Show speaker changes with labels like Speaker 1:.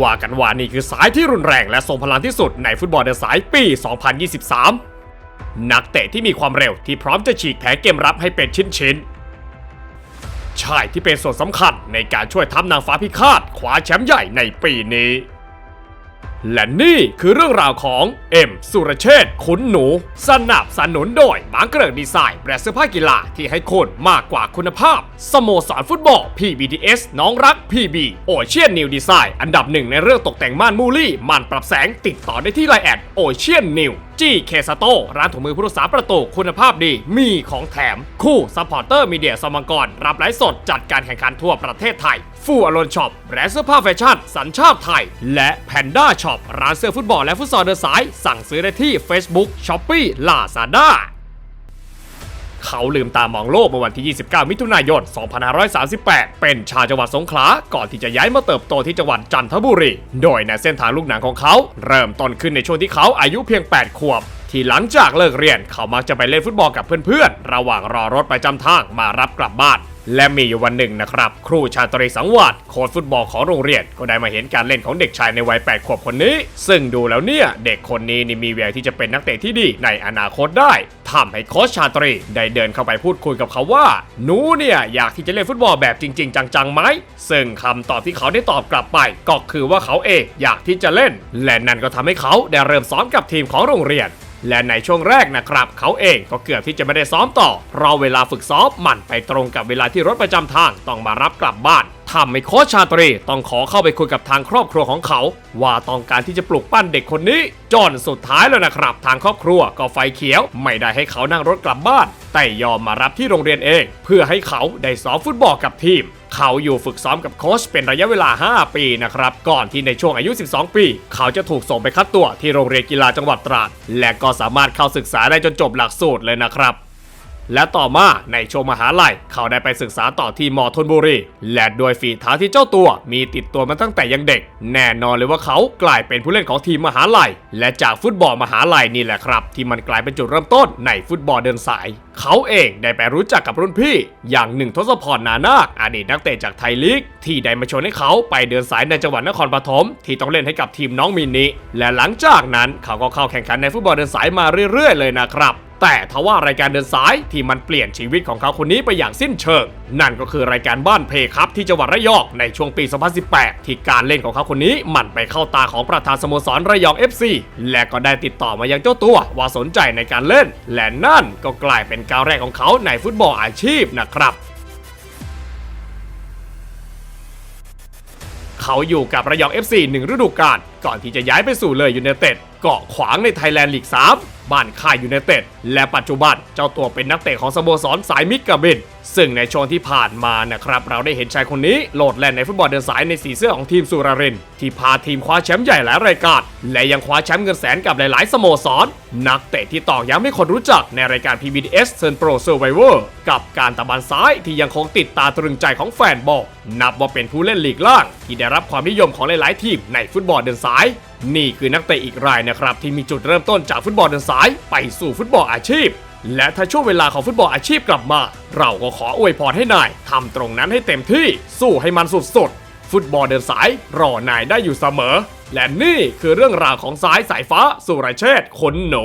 Speaker 1: ว่ากันว่านี่คือสายที่รุนแรงและทรงพลังที่สุดในฟุตบอลเดินสายปี 2023 นักเตะที่มีความเร็วที่พร้อมจะฉีกแผลเกมรับให้เป็นชิ้นๆชายที่เป็นส่วนสำคัญในการช่วยทำนางฟ้าพิฆาตคว้าแชมป์ใหญ่ในปีนี้ และนี่คือเรื่องราวของเอ็มสุรเชษขุนหนู สนับสนุนโดยบางเกริกดีไซน์แบรนด์เสื้อผ้ากีฬาที่ให้คุณมากกว่าคุณภาพ สโมสรฟุตบอล PBDS น้องรัก PB โอเชียนนิวดีไซน์อันดับหนึ่งในเรื่องตกแต่งม่านมูลี่ม่านปรับแสงติดต่อได้ที่ไลน์แอดโอเชียนนิว จีเคสโต้ร้านถุงมือผู้รักษาประตูคุณภาพดีมีของแถม คู่ซัพพอร์เตอร์มีเดียสมังกร รับไลฟ์สดจัดการแข่งขันทั่วประเทศไทย ฟูอลอนช็อปแบรนด์เสื้อผ้าแฟชั่น สัญชาติไทย และแพนด้าช็อปร้านเสื้อฟุตบอลและฟุตซอลเดินสาย สั่งซื้อได้ที่ Facebook s h o p e e Lazada เขาลืมตามองโลกเมื่อวันที่ 29 มิถุนายน 2538 เป็นชาวจังหวัดสงขลา ก่อนที่จะย้ายมาเติบโตที่จังหวัดจันทบุรี โดยในเส้นทางลูกหนังของเขา เริ่มต้นขึ้นในช่วงที่เขาอายุเพียง 8 ขวบที่หลังจากเลิกเรียนเขามักจะไปเล่นฟุตบอลกับเพื่อนๆ ระหว่างรอรถประจำทางมารับกลับบ้าน และมีอยู่วันหนึ่งนะครับ ครูชาตรีสังวาสโค้ชฟุตบอลของโรงเรียนก็ได้มาเห็นการเล่นของเด็กชายในวัย 8 ขวบคนนี้ ซึ่งดูแล้วเนี่ยเด็กคนนี้นี่มีแววที่จะเป็นนักเตะที่ดีในอนาคตได้ทำให้โค้ชชาตรีได้เดินเข้าไปพูดคุยกับเขาว่า หนูเนี่ยอยากที่จะเล่นฟุตบอลแบบจริง ๆ จังๆไหมซึ่งคำตอบที่เขาได้ตอบกลับไป ก็คือว่าเขาเองอยากที่จะเล่น และนั่นก็ทำให้เขาได้เริ่มซ้อมกับทีมของโรงเรียน และในช่วงแรกนะครับ เขาเองก็เกือบที่จะไม่ได้ซ้อมต่อ เพราะเวลาฝึกซ้อมมันไปตรงกับเวลาที่รถประจำทางต้องมารับกลับบ้าน ทำให้โค้ชชาตรีต้องขอเข้าไปคุยกับทางครอบครัวของเขา ว่าต้องการที่จะปลุกปั้นเด็กคนนี้ จนสุดท้ายแล้วนะครับ ทางครอบครัวก็ไฟเขียว ไม่ได้ให้เขานั่งรถกลับบ้าน แต่ยอมมารับที่โรงเรียนเอง เพื่อให้เขาได้ซ้อมฟุตบอลกับทีม เขาอยู่ฝึกซ้อมกับโค้ชเป็นระยะเวลา 5 ปีนะครับ ก่อนที่ในช่วงอายุ 12 ปี เขาจะถูกส่งไปคัดตัวที่โรงเรียนกีฬาจังหวัดตราด และก็สามารถเข้าศึกษาได้จนจบหลักสูตรเลยนะครับ และต่อมาในช่วงมหาลัย เขาได้ไปศึกษาต่อที่มอธนบุรี และโดยฝีเท้าที่เจ้าตัวมีติดตัวมาตั้งแต่ยังเด็ก แน่นอนเลยว่าเขากลายเป็นผู้เล่นของทีมมหาลัย และจากฟุตบอลมหาลัยนี่แหละครับ ที่มันกลายเป็นจุดเริ่มต้นในฟุตบอลเดินสาย เขาเองได้ไปรู้จักกับรุ่นพี่ อย่างหนึ่งทศพรนานาคอดีตนักเตะจากไทยลีกที่ได้มาชวนให้เขาไปเดินสายในจังหวัดนครปฐมที่ต้องเล่นให้กับทีมน้องมินิและหลังจากนั้นเขาก็เข้าแข่งขันในฟุตบอลเดินสายมาเรื่อยๆ เลยนะครับ แต่ทว่ารายการเดินสายที่มันเปลี่ยนชีวิตของเขาคนนี้ไปอย่างสิ้นเชิง นั่นก็คือรายการบ้านเพครับที่จังหวัดระยองในช่วงปี 2018 ที่การเล่นของเขาคนนี้มันไปเข้าตาของประธานสโมสรระยอง FC และก็ได้ติดต่อมายังเจ้าตัวว่าสนใจในการเล่น และนั่นก็กลายเป็นก้าวแรกของเขาในฟุตบอลอาชีพนะครับเขาอยู่กับระยอง FC หนึ่งฤดูกาลก่อนที่จะย้ายไปสู่เลยยูเนเต็ดเกาะขวางในไทยแลนด์ลีก 3 บ้านค่ายยูเนเต็ด และปัจจุบันเจ้าตัวเป็นนักเตะของสโมสรสายมิตรกบินซึ่งในช่วงที่ผ่านมานะครับเราได้เห็นชายคนนี้โหลดแล่นในฟุตบอลเดินสายในสีเสื้อของทีมสุรารินที่พาทีมคว้าแชมป์ใหญ่หลายรายการ และยังคว้าแชมป์เงินแสนกับหลาย ๆ สโมสร นักเตะที่ตอกย้ำให้คนรู้จักในรายการ PBS Sun Pro Survivor กับการตะบันซ้ายที่ยังคงติดตาตรึงใจของแฟนบอลนับว่าเป็นผู้เล่นลีกล่าง ที่ได้รับความนิยมของหลาย ๆ ทีมในฟุตบอลเดินสาย นี่คือนักเตะอีกรายนะครับที่มีจุดเริ่มต้นจากฟุตบอลเดินสายไปสู่ฟุตบอลอาชีพ และถ้าช่วงเวลาของฟุตบอลอาชีพกลับมา เราก็ขออวยพรให้นายทำตรงนั้นให้เต็มที่สู้ให้มันสุดๆ ฟุตบอลเดินสายรอนายได้อยู่เสมอ และนี่คือเรื่องราวของสายสายฟ้าสุรเชษฐ์ขนหนู